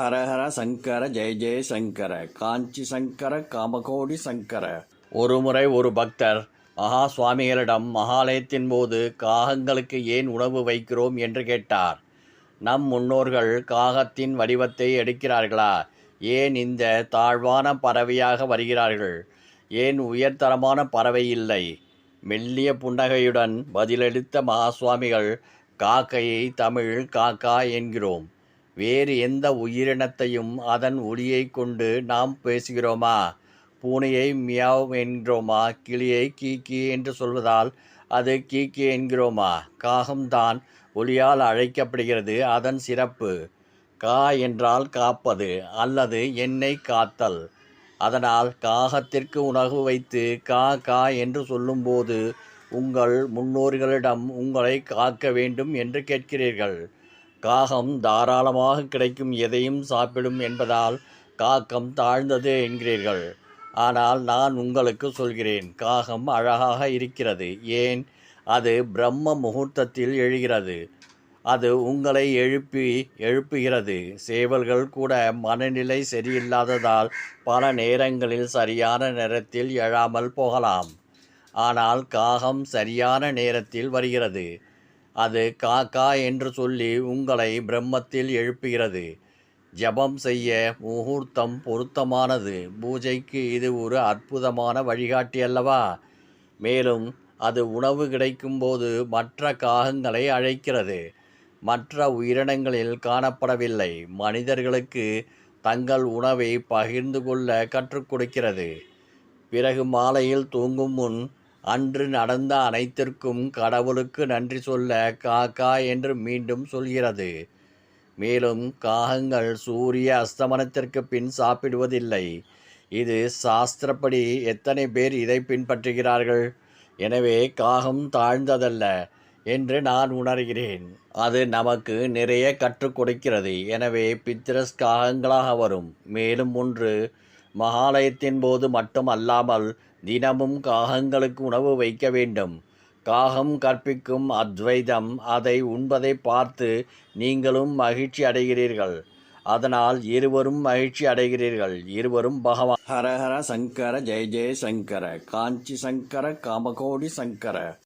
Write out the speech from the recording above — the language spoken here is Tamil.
ஹரஹர சங்கர ஜெய ஜெய சங்கர காஞ்சி சங்கர காமகோடி சங்கர. ஒருமுறை ஒரு பக்தர் மகா சுவாமிகளிடம் மகாலயத்தின் போது காகங்களுக்கு ஏன் உணவு வைக்கிறோம்? என்று கேட்டார். நம் முன்னோர்கள் காகத்தின் வடிவத்தை எடுக்கிறார்களா? ஏன் இந்த தாழ்வான பறவையாக வருகிறார்கள்? ஏன் உயர்தரமான பறவை இல்லை? மெல்லிய புன்னகையுடன் பதிலளித்த மகா சுவாமிகள் காக்கையை தமிழ் காக்கா என்கிறோம். வேறு எந்த உயிரினத்தையும் அதன் ஒளியை கொண்டு நாம் பேசுகிறோமா? பூனையை மியாவ் என்கிறோமா? கிளியை கீக்கி என்று சொல்வதால் அது கீக்கி என்கிறோமா? காகம்தான் ஒளியால் அழைக்கப்படுகிறது அதன் சிறப்பு. கா என்றால் காப்பது அல்லது எண்ணெய் காத்தல். அதனால் காகத்திற்கு உணவு வைத்து கா கா என்று சொல்லும்போது உங்கள் முன்னோர்களிடம் உங்களை காக்க வேண்டும் என்று கேட்கிறீர்கள். காகம் தாராளமாக கிடைக்கும் எதையும் சாப்பிடும் என்பதால் காக்கம் தாழ்ந்தது என்கிறீர்கள். ஆனால் நான் உங்களுக்கு சொல்கிறேன் காகம் அழகாக இருக்கிறது. ஏன்? அது பிரம்ம முகூர்த்தத்தில் எழுகிறது. அது உங்களை எழுப்பி எழுப்புகிறது. சேவல்கள் கூட மனநிலை சரியில்லாததால் பல நேரங்களில் சரியான நேரத்தில் எழாமல் போகலாம். ஆனால் காகம் சரியான நேரத்தில் வருகிறது. அது காக்கா என்று சொல்லி உங்களை பிரம்மத்தில் எழுப்புகிறது. ஜபம் செய்ய முகூர்த்தம் பொருத்தமானது. பூஜைக்கு இது ஒரு அற்புதமான வழிகாட்டி அல்லவா? மேலும் அது உணவு கிடைக்கும்போது மற்ற காகங்களை அழைக்கிறது. மற்ற உயிரினங்களில் காணப்படவில்லை. மனிதர்களுக்கு தங்கள் உணவை பகிர்ந்து கொள்ள கற்றுக் கொடுக்கிறது. பிறகு மாலையில் தூங்கும் முன் அன்று நடந்த அனைத்திற்கும் கடவுளுக்கு நன்றி சொல்ல காக்கா என்று மீண்டும் சொல்கிறது. மேலும் காகங்கள் சூரிய அஸ்தமனத்திற்கு பின் சாப்பிடுவதில்லை. இது சாஸ்திரப்படி எத்தனை பேர் இதை பின்பற்றுகிறார்கள்? எனவே காகம் தாழ்ந்ததல்ல என்று நான் உணர்கிறேன். அது நமக்கு நிறைய கற்றுக் கொடுக்கிறது. எனவே பித்ரஸ் காகங்களாக வரும். மேலும் ஒன்று மகாலயத்தின் போது மட்டும் அல்லாமல் தினமும் காகங்களுக்கு உணவு வைக்க வேண்டும். காகம் கற்பிக்கும் அத்வைதம் அதை உண்பதை பார்த்து நீங்களும் மகிழ்ச்சி அடைகிறீர்கள். அதனால் இருவரும் மகிழ்ச்சி அடைகிறீர்கள். இருவரும் பகவான். ஹரஹர சங்கர ஜெய ஜெய சங்கர காஞ்சி சங்கர காமகோடி சங்கர.